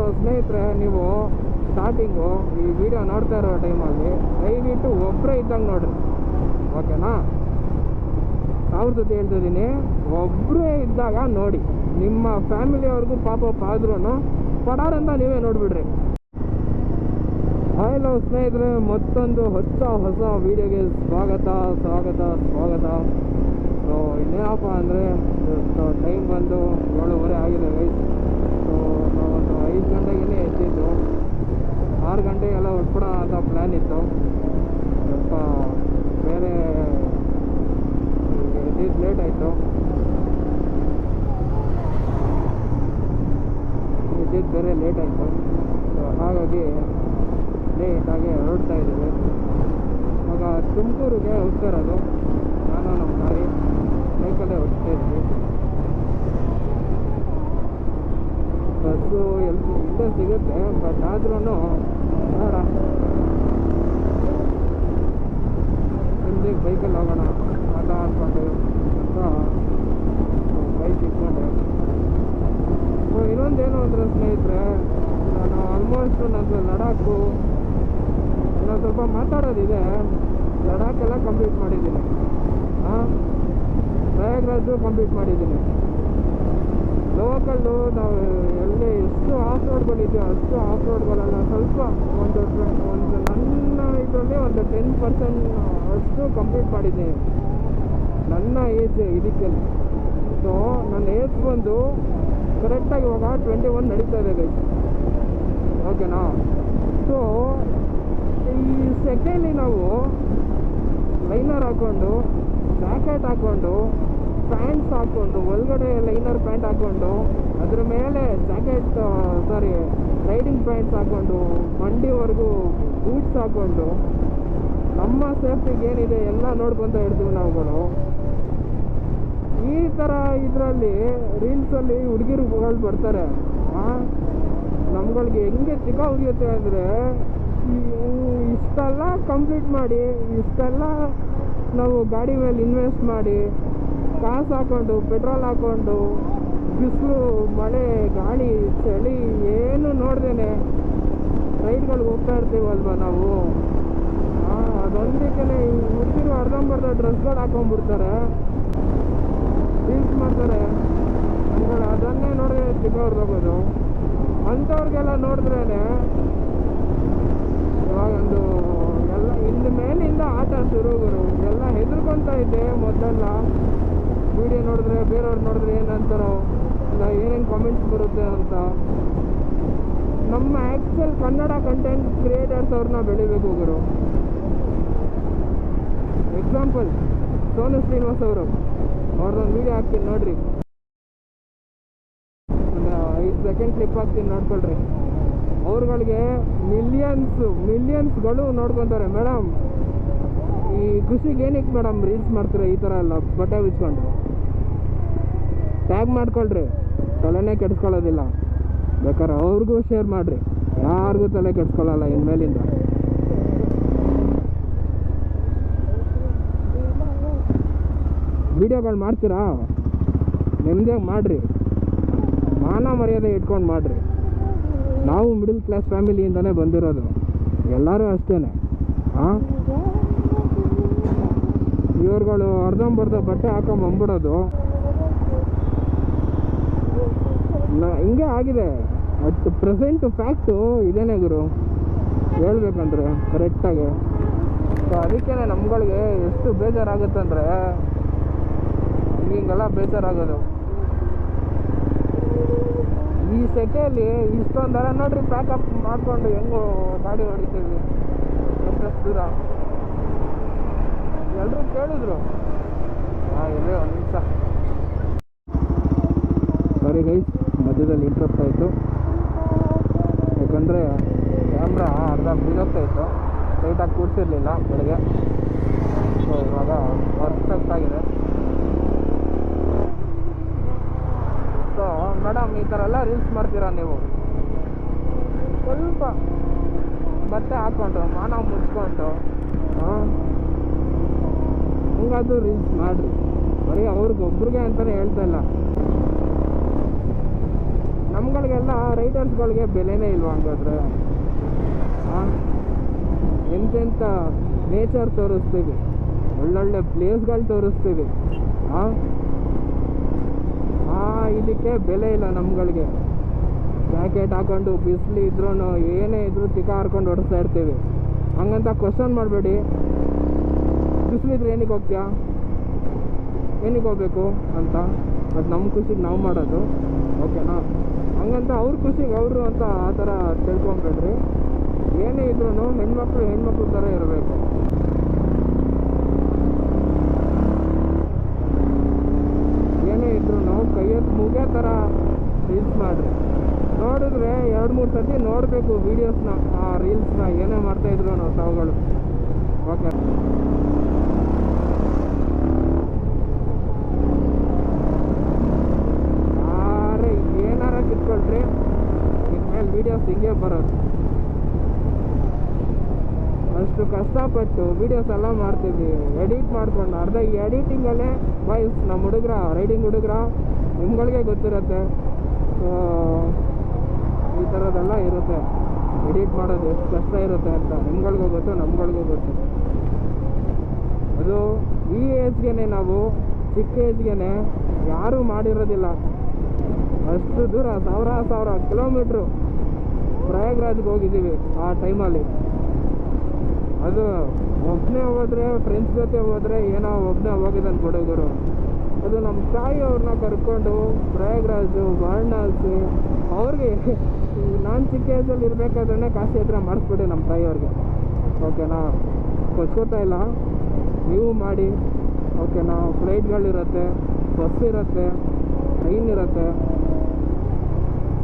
So ಸ್ನೇಹಿತರೆ, ನೀವು starting ಈ ವಿಡಿಯೋ ನೋಡ್ತಾ ಇರೋ ಟೈಮಲ್ಲಿ ದಯವಿಟ್ಟು ಒಬ್ಬರೇ ಇದ್ದಂಗೆ ನೋಡಿರಿ. ಓಕೆನಾ ಜೊತೆ ಹೇಳ್ತಿದ್ದೀನಿ ಒಬ್ಬರೇ ಇದ್ದಾಗ ನೋಡಿ, ನಿಮ್ಮ ಫ್ಯಾಮಿಲಿಯವ್ರಿಗೂ ಪಾಪ ಆದ್ರೂ ಪಡಾರಂತ ನೀವೇ ನೋಡಿಬಿಡ್ರಿ. ಹಾಯ್ ಲೋ ಸ್ನೇಹಿತರೆ, ಮತ್ತೊಂದು ಹೊಸ ಹೊಸ ವಿಡಿಯೋಗೆ ಸ್ವಾಗತ ಸ್ವಾಗತ ಸ್ವಾಗತ. ಸೊ ಇನ್ನೇನಪ್ಪ ಅಂದರೆ ಟೈಮ್ ಬಂದು ಏಳುವರೆ ಆಗಿದೆ ಗೈಸ್ ಸೊ ನಾವೊಂದು ಐದು ಗಂಟೆಗೆ ಎದ್ದಿದ್ದು ಆರು ಹೊಡ್ಕೊಡೋ ಅಂತ ಪ್ಲ್ಯಾನ್ ಇತ್ತು. ಸ್ವಲ್ಪ ಬೇರೆ ಎದ್ದಿದ್ದು ಲೇಟ್ ಆಯಿತು. ಎದ್ದಿದ್ದು ಬೇರೆ ಲೇಟ್ ಆಯಿತು. ಹಾಗಾಗಿ ಲೇಟಾಗಿ ಹೊರಡ್ತಾ ಇದ್ದೀವಿ. ಆಗ ತುಮಕೂರಿಗೆ ಹೋಗ್ತಾ ಇರೋದು. ನಾನು ನಮ್ಮ ಗಾಡಿ ಬೈಕಲ್ಲೇ ಹೋಗ್ತಾ ಇದ್ವಿ ಬಸ್ಸು ಎಲ್ಲಿ ಇಲ್ಲೇ ಸಿಗುತ್ತೆ ಬಟ್ ಆದ್ರೂ ಹಿಂದೆ ಬೈಕಲ್ಲಿ ಹೋಗೋಣ. ಆಟ ಅಂದ್ಕೊಂಡು ಅಂತ ಬೈಕ್ ಇಟ್ಕೊಂಡೆ. ಇನ್ನೊಂದೇನು ಅಂದರೆ ಸ್ನೇಹಿತರೆ, ನಾನು ಆಲ್ಮೋಸ್ಟ್ ನಂದು ಲಡಾಖು ನಾನು ಸ್ವಲ್ಪ ಮಾತಾಡೋದಿದೆ. ಲಡಾಖ್ ಎಲ್ಲ ಕಂಪ್ಲೀಟ್ ಮಾಡಿದ್ದೀನಿ. ಹಾಂ ಪ್ರಯಾಗ್ರಾಜು ಕಂಪ್ಲೀಟ್ ಮಾಡಿದ್ದೀನಿ. ಲೋಕಲ್ಲು ನಾವು ಎಷ್ಟು ಆಫ್ ರೋಡ್ಗಳಿದೆಯೋ ಅಷ್ಟು ಆಫ್ ರೋಡ್ಗಳೆಲ್ಲ ಸ್ವಲ್ಪ ಒಂದು ಒಂದು ನನ್ನ ಇದರಲ್ಲಿ ಒಂದು ಟೆನ್ ಪರ್ಸೆಂಟ್ ಅಷ್ಟು ಕಂಪ್ಲೀಟ್ ಮಾಡಿದ್ದೀನಿ ನನ್ನ ಏಜ್ ಇದಕ್ಕೆ ಸೊ ನನ್ನ ಏಜ್ ಬಂದು ಕರೆಕ್ಟಾಗಿ ಇವಾಗ ಟ್ವೆಂಟಿ ಒನ್ ನಡೀತಾ ಇದೆ ಗೈಸ್ ಓಕೆನಾ ಸೊ ಈ ಸೆಕೆಂಡಲ್ಲಿ ನಾವು ಲೈನರ್ ಹಾಕ್ಕೊಂಡು ಜಾಕೆಟ್ ಹಾಕ್ಕೊಂಡು ಪ್ಯಾಂಟ್ಸ್ ಹಾಕ್ಕೊಂಡು ಒಳಗಡೆ ಲೈನರ್ ಪ್ಯಾಂಟ್ ಹಾಕ್ಕೊಂಡು ಅದ್ರ ಮೇಲೆ ಜಾಕೆಟ್ ಸಾರಿ ರೈಡಿಂಗ್ ಪ್ಯಾಂಟ್ಸ್ ಹಾಕ್ಕೊಂಡು ಮಂಡಿವರೆಗೂ ಬೂಟ್ಸ್ ಹಾಕ್ಕೊಂಡು ನಮ್ಮ ಸೇಫ್ಟಿಗೆ ಏನಿದೆ ಎಲ್ಲ ನೋಡ್ಕೊತ ಇರ್ತೀವಿ ನಾವುಗಳು. ಈ ಥರ ಇದರಲ್ಲಿ ರೀಲ್ಸಲ್ಲಿ ಹುಡುಗಿರುಗಳು ಬರ್ತಾರೆ. ನಮ್ಗಳಿಗೆ ಹೆಂಗೆ ಚಿಕ್ಕ ಉರಿಯುತ್ತೆ ಅಂದರೆ ಇಷ್ಟೆಲ್ಲ ಕಂಪ್ಲೀಟ್ ಮಾಡಿ, ಇಷ್ಟೆಲ್ಲ ನಾವು ಗಾಡಿ ಮೇಲೆ ಇನ್ವೆಸ್ಟ್ ಮಾಡಿ, ಕಾಸು ಹಾಕ್ಕೊಂಡು ಪೆಟ್ರೋಲ್ ಹಾಕ್ಕೊಂಡು ಮಳೆ, ಗಾಳಿ, ಚಳಿ, ಏನು ನೋಡ್ದೇನೆ. ರೈಲ್ಗಳಿಗೆ ಹೋಗ್ತಾ ಇರ್ತೀವಲ್ವ ನಾವು? ಅದೊಂದಕ್ಕೆ ಹುಡುಗಿರು ಅರ್ಧಂಬರ್ಧ ಡ್ರೆಸ್ಗಳು ಹಾಕೊಂಡ್ಬಿಡ್ತಾರೆ. ರೀಲ್ಸ್ ಮಾಡ್ತಾರೆ. ಅದನ್ನೇ ನೋಡಿದ್ರೆ ಚಿಕ್ಕವ್ರು ತಗೋದು ಅಂಥವ್ರಿಗೆಲ್ಲ ನೋಡಿದ್ರೇ ಇವಾಗೊಂದು ಎಲ್ಲ ಇನ್ನು ಮೇಲಿಂದ ಆಟ ಶುರು ಗುರು. ಎಲ್ಲ ಹೆದರ್ಕೊತಾ ಇದ್ದೆ ಮೊದಲೆಲ್ಲ. ವಿಡಿಯೋ ನೋಡಿದ್ರೆ, ಬೇರೆಯವ್ರು ನೋಡಿದ್ರೆ ಏನಂತಾರೋ. ಇಲ್ಲ ಏನೇನು ಕಾಮೆಂಟ್ಸ್ ಬರುತ್ತೆ ಅಂತ. ನಮ್ಮ ಆ್ಯಕ್ಚುಯಲ್ ಕನ್ನಡ ಕಂಟೆಂಟ್ ಕ್ರಿಯೇಟರ್ಸ್ ಅವ್ರನ್ನ ಬೆಳಿಬೇಕು ಗುರು. ಎಕ್ಸಾಂಪಲ್ ಸೋನು ಶ್ರೀನಿವಾಸ್ ಅವರು. ಅವ್ರದ್ದೊಂದು ವೀಡಿಯೋ ಹಾಕ್ತೀನಿ ನೋಡ್ರಿ. ಒಂದು ಐದು ಸೆಕೆಂಡ್ ಕ್ಲಿಪ್ ಹಾಕ್ತೀನಿ ನೋಡ್ಕೊಳ್ರಿ. ಅವ್ರುಗಳಿಗೆ ಮಿಲಿಯನ್ಸ್ ಮಿಲಿಯನ್ಸ್ಗಳು ನೋಡ್ಕೊತಾರೆ. ಮೇಡಮ್ ಈ ಕೃಷಿಗೆ ಏನಕ್ಕೆ ಮೇಡಮ್ ರೀಲ್ಸ್ ಮಾಡ್ತೀರಾ ಈ ಥರ ಎಲ್ಲ ಬಟ್ಟೆ ಬಿಚ್ಕೊಂಡು? ಟ್ಯಾಗ್ ಮಾಡ್ಕೊಳ್ರಿ. ತಲೆನೇ ಕೆಡಿಸ್ಕೊಳ್ಳೋದಿಲ್ಲ. ಬೇಕಾದ್ರೆ ಅವ್ರಿಗೂ ಶೇರ್ ಮಾಡಿರಿ. ಯಾರಿಗೂ ತಲೆ ಕೆಡಿಸ್ಕೊಳ್ಳಲ್ಲ ಇನ್ಮೇಲಿಂದ. ವಿಡಿಯೋಗಳು ಮಾಡ್ತೀರಾ? ನೆಮ್ಮದಿಯಾಗಿ ಮಾಡಿರಿ. ಮಾನ ಮರ್ಯಾದೆ ಇಟ್ಕೊಂಡು ಮಾಡಿರಿ. ನಾವು ಮಿಡಲ್ ಕ್ಲಾಸ್ ಫ್ಯಾಮಿಲಿಯಿಂದನೇ ಬಂದಿರೋದು. ಎಲ್ಲರೂ ಅಷ್ಟೇ ಹಾಂ ಇವ್ರುಗಳು ಅರ್ಧಂಬರ್ಧ ಬಟ್ಟೆ ಹಾಕೊಂಡು ಹಿಂಗೆ ಆಗಿದೆ. ಅಟ್ ಪ್ರೆಸೆಂಟ್ ಫ್ಯಾಕ್ಟು ಇದೇನೇ ಗುರು. ಹೇಳ್ಬೇಕಂದ್ರೆ ಕರೆಕ್ಟಾಗಿ ಸೊ ಅದಕ್ಕೇನೆ ನಮ್ಗಳಿಗೆ ಎಷ್ಟು ಬೇಜಾರಾಗುತ್ತಂದ್ರೆ ಹಿಂಗೆಲ್ಲ ಬೇಜಾರಾಗೋದು. ಈ ಸೆಕೆಯಲ್ಲಿ ಇಷ್ಟೊಂದರ ನೋಡ್ರಿ ಪ್ಯಾಕಪ್ ಮಾಡಿಕೊಂಡು ಹೆಂಗೋ ಗಾಡಿ ಹೊಡಿತೀವಿ. ಎಷ್ಟೆಷ್ಟು ದೂರ. ಎಲ್ಲರೂ ಕೇಳಿದ್ರು. ಹಾಂ ಇಲ್ಲೇ ಒಂದು ನಿಮಿಷ. ಸರಿ ಗೈಸ್ ಮಧ್ಯದಲ್ಲಿ ಇಂಟ್ರಪ್ಟ್ ಆಯಿತು. ಯಾಕಂದರೆ ಕ್ಯಾಮ್ರಾ ಅರ್ಧ ಬಿದ್ದೋಗ್ತಾ ಇತ್ತು. ಲೈಟಾಗಿ ಕೂರಿಸಿರ್ಲಿಲ್ಲ ಬೆಳಗ್ಗೆ. ಸೊ ಇವಾಗ ಪರ್ಫೆಕ್ಟ್ ಆಗಿದೆ. ಸೊ ಮೇಡಮ್ ಈ ಥರ ಎಲ್ಲ ರೀಲ್ಸ್ ಮಾಡ್ತೀರಾ ನೀವು? ಸ್ವಲ್ಪ ಬಟ್ಟೆ ಹಾಕ್ಕೊಂಡು ಮಾನ ಮುಚ್ಕೊಂಡು. ಹಂಗಾದ್ರೂ ರೀಲ್ಸ್ ಮಾಡಿರಿ. ಬರೀ ಅವ್ರಿಗೆ ಒಬ್ರಿಗೆ ಅಂತಲೇ ಹೇಳ್ತಾ ಇಲ್ಲ. ನಮ್ಗಳಿಗೆಲ್ಲ ರೈಡರ್ಸ್ಗಳಿಗೆ ಬೆಲೆನೇ ಇಲ್ವಾ ಹಂಗಾದ್ರೆ? ಎಂತೆಂಥ ನೇಚರ್ ತೋರಿಸ್ತೀವಿ. ಒಳ್ಳೊಳ್ಳೆ ಪ್ಲೇಸ್ಗಳು ತೋರಿಸ್ತೀವಿ. ಹಾಂ ಆ ಇದಕ್ಕೆ ಬೆಲೆ ಇಲ್ಲ ನಮ್ಗಳಿಗೆ. ಜಾಕೆಟ್ ಹಾಕೊಂಡು ಬಿಸಿಲು ಇದ್ರೂ ಏನೇ ಇದ್ರೂ ತಿಕ್ಕ ಹಾರ್ಕೊಂಡು ಹೊಡಿಸ್ತಾ ಇರ್ತೀವಿ. ಹಂಗಂತ ಕ್ವಶನ್ ಮಾಡಬೇಡಿ. ಬಿಸಿಲಿದ್ರೆ ಏನಕ್ಕೆ ಹೋಗ್ತೀಯಾ? ಏನಕ್ಕೆ ಹೋಗ್ಬೇಕು ಅಂತ? ಅದು ನಮ್ಮ ಖುಷಿಗೆ ನಾವು ಮಾಡೋದು. ಓಕೆನಾ ಹಂಗಂತ ಅವ್ರ ಖುಷಿಗೆ ಅವರು ಅಂತ ಆ ಥರ ತಿಳ್ಕೊಂಬೇಡ್ರಿ ಏನೇ ಇದ್ರೂ ಹೆಣ್ಮಕ್ಳು ಹೆಣ್ಮಕ್ಳು ಥರ ಇರಬೇಕು ಏನೇ ಇದ್ರೂ ಕೈಯೆತ್ತು ಮುಗಿಯೋ ಥರ ರೀಲ್ಸ್ ಮಾಡಿರಿ ನೋಡಿದ್ರೆ ಎರಡು ಮೂರು ಸತಿ ನೋಡಬೇಕು ವೀಡಿಯೋಸ್ನ ಆ ರೀಲ್ಸ್ನ ಏನೇ ಮಾಡ್ತಾ ಇದ್ರು ನಾವು ತಾವುಗಳು ಓಕೆ ಯಾರೇ ಏನಾರ ಕಿತ್ಕೊಳ್ರಿ ಇನ್ಮೇಲೆ ವೀಡಿಯೋಸ್ ಹಿಂಗೆ ಬರೋದು. ಅಷ್ಟು ಕಷ್ಟಪಟ್ಟು ವೀಡಿಯೋಸ್ ಎಲ್ಲ ಮಾಡ್ತಿದ್ವಿ. ಎಡಿಟ್ ಮಾಡ್ಕೊಂಡು ಅರ್ಧ ಈ ಎಡಿಟಿಂಗಲ್ಲೇ ವಾಯ್ಸ್ ನಮ್ಮ ಹುಡುಗ್ರ ರೈಡಿಂಗ್ ಹುಡುಗ್ರ, ನಿಮ್ಗಳಿಗೆ ಗೊತ್ತಿರುತ್ತೆ. ಈ ಥರದ್ದೆಲ್ಲ ಇರುತ್ತೆ. ಎಡಿಟ್ ಮಾಡೋದು ಎಷ್ಟು ಕಷ್ಟ ಇರುತ್ತೆ ಅಂತ ನಿಮ್ಗಳಿಗೂ ಗೊತ್ತು, ನಮ್ಗಳಿಗೂ ಗೊತ್ತು. ಅದು ಈ ಏಜ್ಗೆ ನಾವು, ಚಿಕ್ಕ ಏಜ್ಗೆ ಯಾರೂ ಮಾಡಿರೋದಿಲ್ಲ. ಅಷ್ಟು ದೂರ, ಸಾವಿರ ಸಾವಿರ ಕಿಲೋಮೀಟ್ರು ಪ್ರಯಾಗ್ರಾಜ್ಗೆ ಹೋಗಿದ್ದೀವಿ ಆ ಟೈಮಲ್ಲಿ. ಅದು ಒಬ್ಬನೇ ಹೋದರೆ ಫ್ರೆಂಡ್ಸ್ ಜೊತೆ ಹೋದರೆ ಏನೋ ಒಬ್ಬನೇ ಹೋಗಿದ್ದಾನೆ ಹುಡುಗರು ಅದು ನಮ್ಮ ತಾಯಿಯವ್ರನ್ನ ಕರ್ಕೊಂಡು ಪ್ರಯಾಗ್ರಾಜು, ವಾರಣಾಸಿ, ಅವ್ರಿಗೆ ನಾನು ಚಿಕ್ಕ ಏಜಲ್ಲಿ ಇರಬೇಕಾದ್ರೆ ಕಾಶಿ ಹತ್ರ ಮಾಡಿಸ್ಬಿಡಿ ನಮ್ಮ ತಾಯಿಯವ್ರಿಗೆ ಓಕೆನಾ? ಕೊಚ್ಕೋತಾ ಇಲ್ಲ. ನೀವು ಮಾಡಿ. ಓಕೆನಾ? ಫ್ಲೈಟ್ಗಳಿರುತ್ತೆ ಬಸ್ ಇರುತ್ತೆ ಟ್ರೈನ್ ಇರುತ್ತೆ.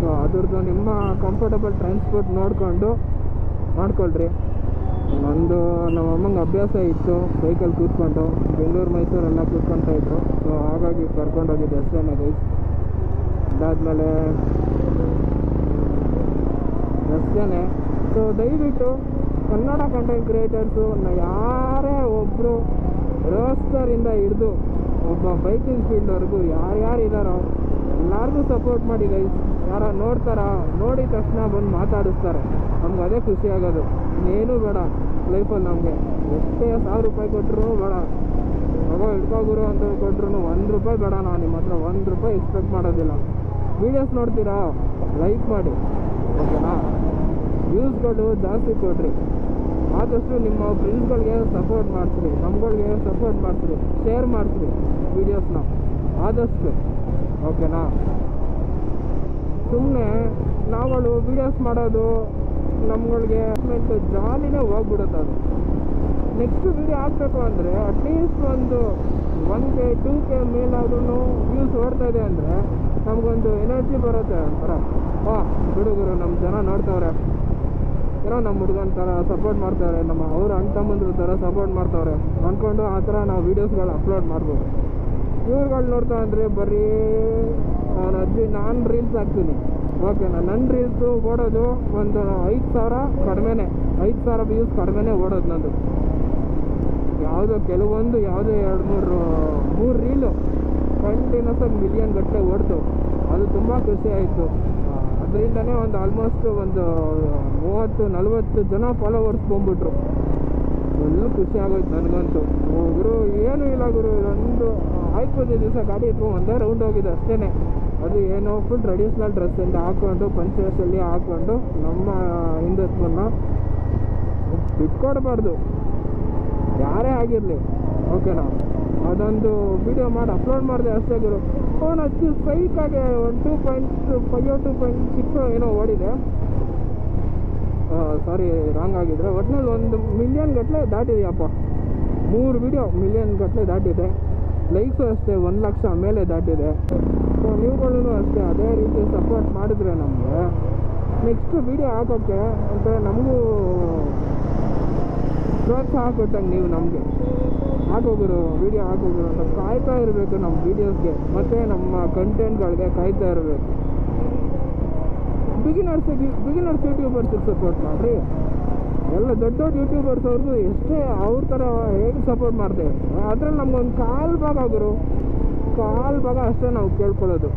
ಸೊ ಅದ್ರದ್ದು ನಿಮ್ಮ ಕಂಫರ್ಟಬಲ್ ಟ್ರಾನ್ಸ್ಪೋರ್ಟ್ ನೋಡಿಕೊಂಡು ಮಾಡ್ಕೊಳ್ರಿ. ನಂದು ನಮ್ಮ ಅಮ್ಮಂಗೆ ಅಭ್ಯಾಸ ಇತ್ತು ಸೈಕಲ್ ಕೂತ್ಕೊಂಡು, ಬೆಂಗಳೂರು ಮೈಸೂರೆಲ್ಲ ಕೂತ್ಕೊತಾ ಇದ್ರು. ಸೊ ಹಾಗಾಗಿ ಕರ್ಕೊಂಡೋಗಿದ್ದೆ ಅಷ್ಟೇ ಗೈಸ್ ಅದಾದಮೇಲೆ ಅಷ್ಟೇ ಸೊ ದಯವಿಟ್ಟು ಕನ್ನಡ ಕಂಟೆಂಟ್ ಕ್ರಿಯೇಟರ್ಸು ಯಾರೇ ಒಬ್ಬರು ರೋಸ್ಟರಿಂದ ಹಿಡಿದು, ಒಬ್ಬ ಬೈಕಿಂಗ್ ಫೀಲ್ಡ್ವರೆಗೂ ಯಾರ್ಯಾರು ಇದ್ದಾರೋ ಎಲ್ಲರಿಗೂ ಸಪೋರ್ಟ್ ಮಾಡಿ ಗೈಸ್ ಯಾರ ನೋಡ್ತಾರ ನೋಡಿದ ತಕ್ಷಣ ಬಂದು ಮಾತಾಡಿಸ್ತಾರೆ. ನಮ್ಗೆ ಅದೇ ಖುಷಿ ಆಗೋದು. ಇನ್ನೇನು ಬೇಡ ಲೈಫಲ್ಲಿ ನಮಗೆ. ಎಷ್ಟೇ ಸಾವಿರ ರೂಪಾಯಿ ಕೊಟ್ಟರು ಬೇಡ. ಮಗೋ ಹಿಡ್ಕೋಗುರು ಅಂತ ಕೊಟ್ಟರು ಒಂದು ರೂಪಾಯಿ ಬೇಡ ನಾನು ನಿಮ್ಮ ಹತ್ರ. ಒಂದು ರೂಪಾಯಿ ಎಕ್ಸ್ಪೆಕ್ಟ್ ಮಾಡೋದಿಲ್ಲ. ವೀಡಿಯೋಸ್ ನೋಡ್ತೀರಾ? ಲೈಕ್ ಮಾಡಿ. ಓಕೆನಾ? ವ್ಯೂಸ್ಗಳು ಜಾಸ್ತಿ ಕೊಡ್ರಿ. ಆದಷ್ಟು ನಿಮ್ಮ ಫ್ರೆಂಡ್ಸ್ಗಳಿಗೆ ಸಪೋರ್ಟ್ ಮಾಡಿಸ್ರಿ. ನಮ್ಗಳಿಗೆ ಸಪೋರ್ಟ್ ಮಾಡಿಸ್ರಿ. ಶೇರ್ ಮಾಡಿಸ್ರಿ ವೀಡಿಯೋಸ್ನ ಆದಷ್ಟು. ಓಕೆನಾ? ಸುಮ್ಮನೆ ನಾವುಗಳು ವೀಡಿಯೋಸ್ ಮಾಡೋದು ನಮ್ಗಳಿಗೆ ಜಾಲಿನೇ ಹೋಗ್ಬಿಡುತ್ತೆ ಅದು. ನೆಕ್ಸ್ಟ್ ವೀಡಿಯೋ ಹಾಕ್ಬೇಕು ಅಂದರೆ ಅಟ್ಲೀಸ್ಟ್ ಒಂದು ಒನ್ ಕೆ ಟೂ ಕೆ ಮೇಲಾದ್ರೂ ವ್ಯೂಸ್ ಓಡ್ತಾ ಇದೆ ಅಂದರೆ ನಮಗೊಂದು ಎನರ್ಜಿ ಬರುತ್ತೆ ಒಂಥರ ವಾ ಹುಡುಗರು ನಮ್ಮ ಜನ ನೋಡ್ತವ್ರೆ. ಏನೋ ನಮ್ಮ ಹುಡುಗನ ಥರ ಸಪೋರ್ಟ್ ಮಾಡ್ತಾರೆ, ನಮ್ಮ ಅವ್ರ ಅಣ್ಣ ತಮ್ಮಂದ್ರ ಥರ ಸಪೋರ್ಟ್ ಮಾಡ್ತವ್ರೆ. ಅಂದ್ಕೊಂಡು ಆ ಥರ ನಾವು ವೀಡಿಯೋಸ್ಗಳು ಅಪ್ಲೋಡ್ ಮಾಡ್ಬೋದು. ಇವ್ರುಗಳು ನೋಡ್ತಾ ಅಂದರೆ ಬರೀ ನಾನು ಅಜ್ಜಿ, ನಾನು ರೀಲ್ಸ್ ಹಾಕ್ತೀನಿ. ನಾನು ನನ್ನ ರೀಲ್ಸು ಓಡೋದು ಒಂದು ಐದು ಸಾವಿರ ಕಡಿಮೆನೇ, ಐದು ಸಾವಿರ ವ್ಯೂಸ್ ಕಡಿಮೆನೇ ಓಡೋದು ನಂದು. ಯಾವುದೋ ಕೆಲವೊಂದು, ಯಾವುದೋ ಎರಡು ಮೂರು ಮೂರು ರೀಲು ಕಂಟಿನ್ಯೂಸ್ ಆಗಿ ಮಿಲಿಯನ್ ಗಟ್ಟಲೆ ಓಡ್ತು. ಅದು ತುಂಬ ಖುಷಿ ಆಯಿತು. ಅದರಿಂದನೇ ಒಂದು ಆಲ್ಮೋಸ್ಟ್ ಒಂದು ಮೂವತ್ತು, ನಲ್ವತ್ತು ಜನ ಫಾಲೋವರ್ಸ್ ಬಂದ್ಬಿಟ್ರು. ಫುಲ್ಲು ಖುಷಿ ಆಗೋಯ್ತು ನನಗಂತೂ. ಓ ಗುರು ಏನೂ ಇಲ್ಲ ಗುರು ಇದೊಂದು ಆಯ್ತು ಬಂದಿದ್ದ ದಿವಸ ಗಾಡಿ ಇಟ್ಕೊಂಡು ಒಂದೇ ರೌಂಡ್ ಹೋಗಿದೆ ಅಷ್ಟೇ ಅದು ಏನೋ ಫುಲ್ ಟ್ರೆಡಿಷ್ನಲ್ ಡ್ರೆಸ್ಸಿಂದ ಹಾಕ್ಕೊಂಡು ಪಂಚೆಸಲ್ಲಿ ಹಾಕ್ಕೊಂಡು ನಮ್ಮ ಹಿಂದುತ್ವನ್ನ ಬಿಟ್ಕೊಡ್ಬಾರ್ದು. ಯಾರೇ ಆಗಿರಲಿ. ಓಕೆನಾ ಅದೊಂದು ವಿಡಿಯೋ ಮಾಡಿ ಅಪ್ಲೋಡ್ ಮಾಡಿದೆ ಅಷ್ಟೇ ಗುರು. ಫೋನ್ ಹಚ್ಚಿ ಸೈಕಾಗೆ ಒಂದು two point five two point six ಏನೋ ಓಡಿದೆ. ಸಾರಿ ರಾಂಗ್ ಆಗಿದ್ರೆ. ಒಟ್ನಲ್ಲಿ ಒಂದು ಮಿಲಿಯನ್ ಗಟ್ಟಲೆ ದಾಟಿದೆಯಪ್ಪ. ಮೂರು ವಿಡಿಯೋ ಮಿಲಿಯನ್ ಗಟ್ಟಲೆ ದಾಟಿದೆ. ಲೈಕ್ಸು ಅಷ್ಟೇ ಒಂದು ಲಕ್ಷ ಮೇಲೆ ದಾಟಿದೆ. ಸೊ ನೀವುಗಳೂ ಅಷ್ಟೇ ಅದೇ ರೀತಿ ಸಪೋರ್ಟ್ ಮಾಡಿದ್ರೆ ನಮಗೆ ನೆಕ್ಸ್ಟ್ ವಿಡಿಯೋ ಹಾಕೋಕ್ಕೆ ಅಂತ ನಮಗೂ ಪ್ರೋತ್ಸಾಹ ಕೊಟ್ಟಂಗೆ ನೀವು ನಮಗೆ ಹಾಕೋಗಿರು ವಿಡಿಯೋ ಹಾಕೋಗಿರು ಅಂತ ಕಾಯ್ತಾ ಇರಬೇಕು ನಮ್ಮ ವೀಡಿಯೋಸ್ಗೆ ಮತ್ತು ನಮ್ಮ ಕಂಟೆಂಟ್ಗಳಿಗೆ ಕಾಯ್ತಾ ಇರಬೇಕು. ಬಿಗಿನರ್ಸ್ ಬಿಗಿನರ್ಸ್ ಯೂಟ್ಯೂಬರ್ಸಿಗೆ ಸಪೋರ್ಟ್ ಮಾಡಿರಿ. ಎಲ್ಲ ದೊಡ್ಡ ದೊಡ್ಡ ಯೂಟ್ಯೂಬರ್ಸ್ ಅವ್ರದ್ದು ಎಷ್ಟೇ ಅವ್ರ ಥರ ಹೇಗೆ ಸಪೋರ್ಟ್ ಮಾಡ್ತೇವೆ ಅದ್ರಲ್ಲಿ ನಮ್ಗೊಂದು ಕಾಲು ಭಾಗ ಗುರು. ಕಾಲು ಭಾಗ ಅಷ್ಟೇ ನಾವು ಕೇಳ್ಕೊಳ್ಳೋದು.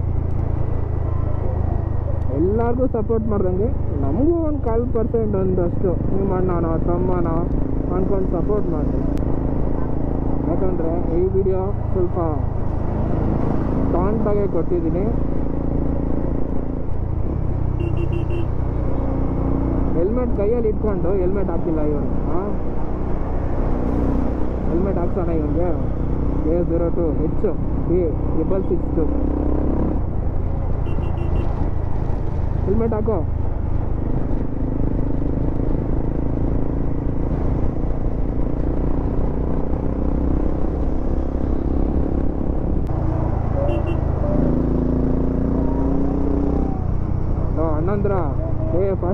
ಎಲ್ಲರಿಗೂ ಸಪೋರ್ಟ್ ಮಾಡ್ದಂಗೆ, ನಮಗೂ ಒಂದು ಕಾಲು ಪರ್ಸೆಂಟ್ ಒಂದಷ್ಟು, ನಿಮ್ಮ ಅಣ್ಣನೋ, ತಮ್ಮನೋ ಅಂದ್ಕೊಂಡು ಸಪೋರ್ಟ್ ಮಾಡಿ ಯಾಕಂದರೆ ಈ ವಿಡಿಯೋ ಸ್ವಲ್ಪ ಟಾಂಟಾಗೆ ಕೊಟ್ಟಿದ್ದೀನಿ. ಹೆಲ್ಮೆಟ್ ಕೈಯಲ್ಲಿ ಇಟ್ಕೊಂಡು ಹೆಲ್ಮೆಟ್ ಹಾಕಿಲ್ಲ ಇವನು. ಹಾಂ ಹೆಲ್ಮೆಟ್ ಹಾಕ್ಸೋಣ ಇವನಿಗೆ. ಎ ಜೀರೋ ಟು ಹೆಚ್ಚು. B triple six two helmet ಹಾಕೋ.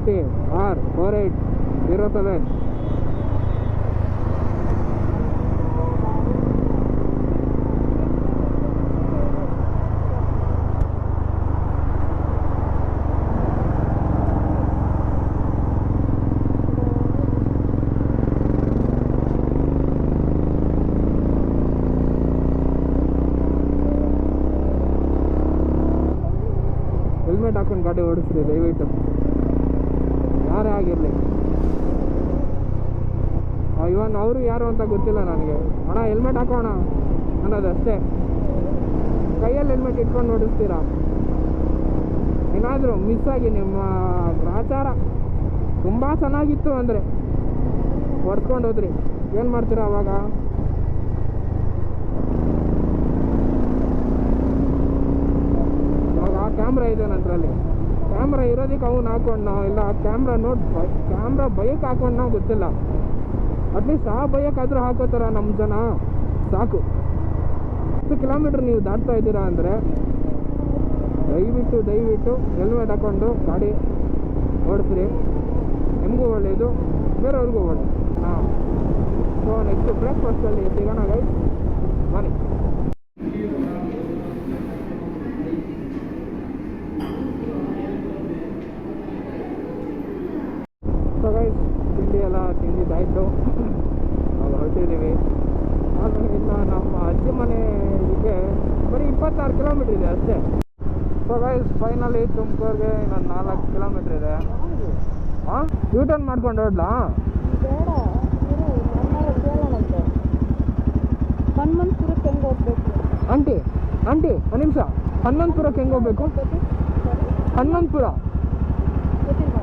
A forty R four eight zero seven helmet ಹಾಕೊಂಡು ಗಾಡಿ ಓಡಿಸ್ರಿ ದಯವಿಟ್ಟು ಯಾರೇ ಆಗಿರಲಿ ಇವನ್ ಅವರು ಯಾರು ಅಂತ ಗೊತ್ತಿಲ್ಲ ನನಗೆ. ಅಣ್ಣ ಹೆಲ್ಮೆಟ್ ಹಾಕೋಣ ಅನ್ನೋದಷ್ಟೇ ಕೈಯಲ್ಲಿ ಹೆಲ್ಮೆಟ್ ಇಟ್ಕೊಂಡು ಓಡಿಸ್ತೀರಾ? ಏನಾದರೂ ಮಿಸ್ ಆಗಿ ನಿಮ್ಮ ಗ್ರಾಚಾರ ತುಂಬ ಚೆನ್ನಾಗಿತ್ತು ಅಂದರೆ. ಹೊಡ್ಕೊಂಡು ಹೋದ್ರಿ. ಏನು ಮಾಡ್ತೀರಾ ಅವಾಗ? ಇವಾಗ ಆ ಕ್ಯಾಮ್ರಾ ಇದೆ ನನ್ನಲ್ಲಿ ಕ್ಯಾಮ್ರಾ ಇರೋದಕ್ಕೆ ಅವನು ಹಾಕೊಂಡು ಇಲ್ಲ ಆ ಕ್ಯಾಮ್ರಾ ನೋಡಿ ಕ್ಯಾಮ್ರಾ ಬೈಕ್ ಹಾಕೊಂಡು ನಾವು ಗೊತ್ತಿಲ್ಲ. ಅಟ್ಲೀಸ್ಟ್ ಆ ಹಾಕೋ ಹಾಕೋತಾರ ನಮ್ಮ ಜನ. ಸಾಕು. ಹತ್ತು ಕಿಲೋಮೀಟ್ರ್ ನೀವು ದಾಟ್ತಾ ಇದ್ದೀರಾ ಅಂದರೆ ದಯವಿಟ್ಟು ದಯವಿಟ್ಟು ಹೆಲ್ಮೆಟ್ ಹಾಕೊಂಡು ಗಾಡಿ ಓಡಿಸ್ರಿ. ನಿಮಗೂ ಒಳ್ಳೆಯದು ಬೇರೆಯವ್ರಿಗೂ ಒಳ್ಳೆಯದು ಹಾಂ. ಸೊ ನೆಕ್ಸ್ಟ್ ಬ್ರೇಕ್ಫಾಸ್ಟಲ್ಲಿ ಸಿಗೋಣ ಗೈಸ್ ಬನ್ನಿ ಸೊ ಗೈಸ್ ತಿಂಡಿ ಎಲ್ಲ ತಿಂದಿದ್ದಾಯಿತು ಹೊರಟಿದ್ದೀವಿ ಇನ್ನು ನಮ್ಮ ಅಜ್ಜಿ ಮನೆಗೆ ಬರೀ ಇಪ್ಪತ್ತಾರು ಕಿಲೋಮೀಟ್ರ್ ಇದೆ ಅಷ್ಟೇ. ಸೊ ಗೈಸ್ ಫೈನಲಿ ತುಮಕೂರಿಗೆ ಇನ್ನೊಂದು ನಾಲ್ಕು ಕಿಲೋಮೀಟ್ರ್ ಇದೆ. ಹಾಂ ಯೂ ಟರ್ನ್ ಮಾಡ್ಕೊಂಡು ಹೊಡ್ಲಾ ಹನುಮಂತಪುರಕ್ಕೆ ಹೆಂಗೆ ಹೋಗ್ಬೇಕು? ಆಂಟಿ ಆಂಟಿ ಒಂದು ನಿಮಿಷ. ಹನುಮಂತಪುರಕ್ಕೆ ಹೆಂಗೆ ಹೋಗ್ಬೇಕು? ಗೊತ್ತಿಲ್ಲ.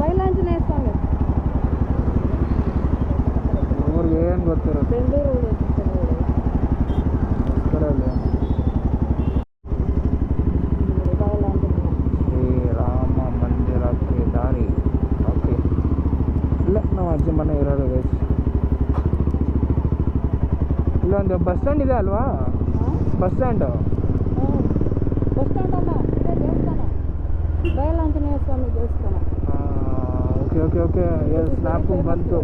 ಬೈಲಾಂಜನೇಯ ಸ್ವಾಮಿ. ಗೊತ್ತಿರುತ್ತೆ ಬೆಂಗಳೂರು ರಾಮ ಶ್ರೀರಾಮ ಮಂದಿರಕ್ಕೆ ದಾರಿ. ಓಕೆ. ಇಲ್ಲ ನಾವು ಅಜ್ಜಿ ಮನೆ ಇರೋದು ಗೈಸ್ ಇಲ್ಲೊಂದು ಬಸ್ ಸ್ಟ್ಯಾಂಡ್ ಇದೆ ಅಲ್ವಾ? ಬಸ್ ಸ್ಟ್ಯಾಂಡು ಬಸ್ ಸ್ಟ್ಯಾಂಡ್ ಅಲ್ಲ. ಇದೇ ದೇವಸ್ಥಾನ. ಬಯಲಾಂಜನೇಯ ಸ್ವಾಮಿ ದೇವಸ್ಥಾನ. ಓಕೆ ಓಕೆ ಓಕೆ ಸ್ನ್ಯಾಪು ಬಂತು.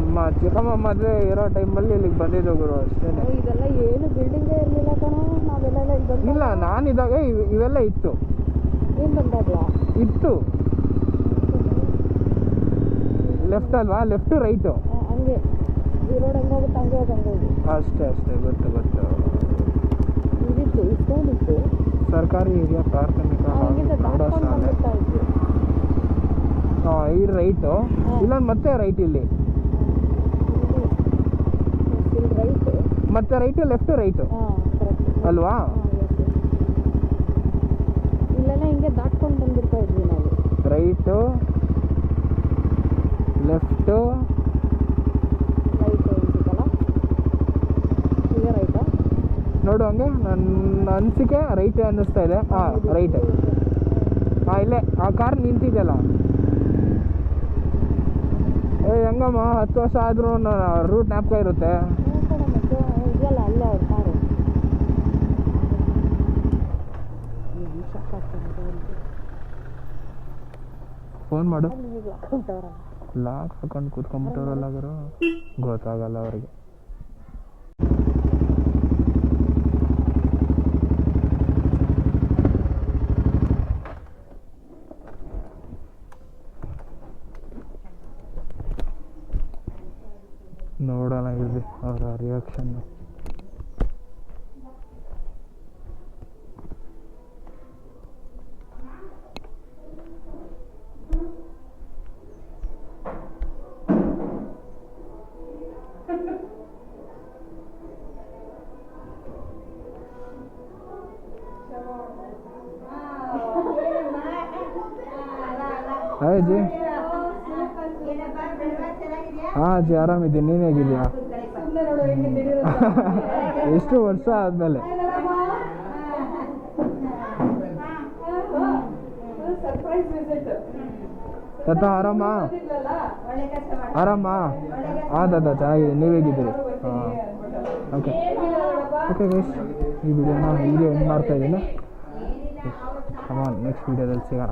ನಮ್ಮ ಚಿಕ್ಕಮ್ಮ ಮದುವೆ ಇರೋ ಟೈಮಲ್ಲಿ ಇಲ್ಲಿಗೆ ಬಂದಿದ್ದು ಗುರು ಅಷ್ಟೇ ಇದೆಲ್ಲ ಏನು ಬಿಲ್ಡಿಂಗೇ ಇರಲಿಲ್ಲ ಕಣೋ ನಾವೆಲ್ಲ ಇಲ್ಲಿ ಇಲ್ಲ ನಾನಿದ್ದಾಗ ಇವ್- ಇವೆಲ್ಲ ಇತ್ತು. ಏನು ಬಂದಾಗ್ಲಾ ಇತ್ತು. ಲೆಫ್ಟ್ ಅಲ್ವಾ? ಲೆಫ್ಟ್ ರೈಟು ಹಂಗೆ. ಈ ರೋಡ್ ಹೆಂಗೆ ಹೋಗುತ್ತೆ ಹಂಗೆ ಹೋಗಿ ಹಂಗೆ ಹೋಗಿ ಅಷ್ಟೇ ಅಷ್ಟೇ ಗೊತ್ತು ಗೊತ್ತು. ಇದಿತ್ತು ಇಷ್ಟೊಂದಿತ್ತು. ಸರ್ಕಾರಿ ಹಿರಿಯ ಪ್ರಾಥಮಿಕ ಹಾಗೂ ಹಂಗಿಂದ ದಾಟ್ಕೊಂಡು ಪ್ರೌಢಶಾಲೆ ಬಂದಿರ್ತಾ ಇದ್ವಿ. ಹಾಂ ಈ ರೈಟು ಇಲ್ಲ ಇಲ್ಲೊಂದು ಮತ್ತೆ ರೈಟ್ ಇಲ್ಲಿ ರೈಟ್ ಮತ್ತೆ ರೈಟ್ ಲೆಫ್ಟ್ ರೈಟ್ ಅಲ್ವಾ? ಇಲ್ಲೆಲ್ಲ ಹಿಂಗೆ ದಾಟ್ಕೊಂಡು ಬಂದಿರ್ತಾ ಇದ್ವಿ ನಾವು. ರೈಟು ಲೆಫ್ಟು ರೈಟ್ ಅನ್ಸುತ್ತಲ್ಲ? ಈಗ ರೈಟಾ ನೋಡು ಹಂಗೆ ನನ್ನ ಅನಿಸಿಕೆ ರೈಟ್ ಅನ್ನಿಸ್ತಾ ಇದೆ. ಹಾಂ ರೈಟ್ ಹಾಂ ಇಲ್ಲೇ ಆ ಕಾರ್ ನಿಂತಿದೆಯಲ್ಲ? ಏ ಹೆಂಗಮ್ಮ ಹತ್ತು ವರ್ಷ ಆದ್ರೂ ರೂಟ್ ಜ್ಞಾಪಕ ಇರುತ್ತೆ. ಇದೆಯಲ್ಲ ಅಲ್ಲೇ ಅವ್ರ ಕಾರು ಫೋನ್ ಮಾಡು. ಲಾಕ್ ಹಾಕೊಂಡು ಕೂತ್ಕೊಂಡ್ಬಿಟ್ಟವ್ರಲ್ಲ ಗುರು. ಗೊತ್ತಾಗಲ್ಲ ಅವ್ರಿಗೆ. ನೋಡೋಣ ಇಲ್ಲಿ ಅವರ ರಿಯಾಕ್ಷನ್ ಹಾಯ್ ಅಜ್ಜಿ. ಹಾಂ ಅಜ್ಜಿ, ಆರಾಮಿದ್ದೀನಿ. ನೀನು ಹೇಗಿದ್ಯಾ ಎಷ್ಟು ವರ್ಷ ಆದಮೇಲೆ? ತಾತ, ಆರಾಮ? ಆರಾಮ? ಹಾಂ, ತಾತ ಚೆನ್ನಾಗಿದೆ ನೀವು ಹೇಗಿದ್ದೀರಿ? ಹಾಂ. ಓಕೆ ಓಕೆ ಗೈಸ್ ಈ ವಿಡಿಯೋನ ಹೀಗೆ ಎಂಡ್ ಮಾಡ್ತಾ ಇದ್ದೀನಿ. ನೆಕ್ಸ್ಟ್ ವಿಡಿಯೋದಲ್ಲಿ ಸಿಗೋಣ.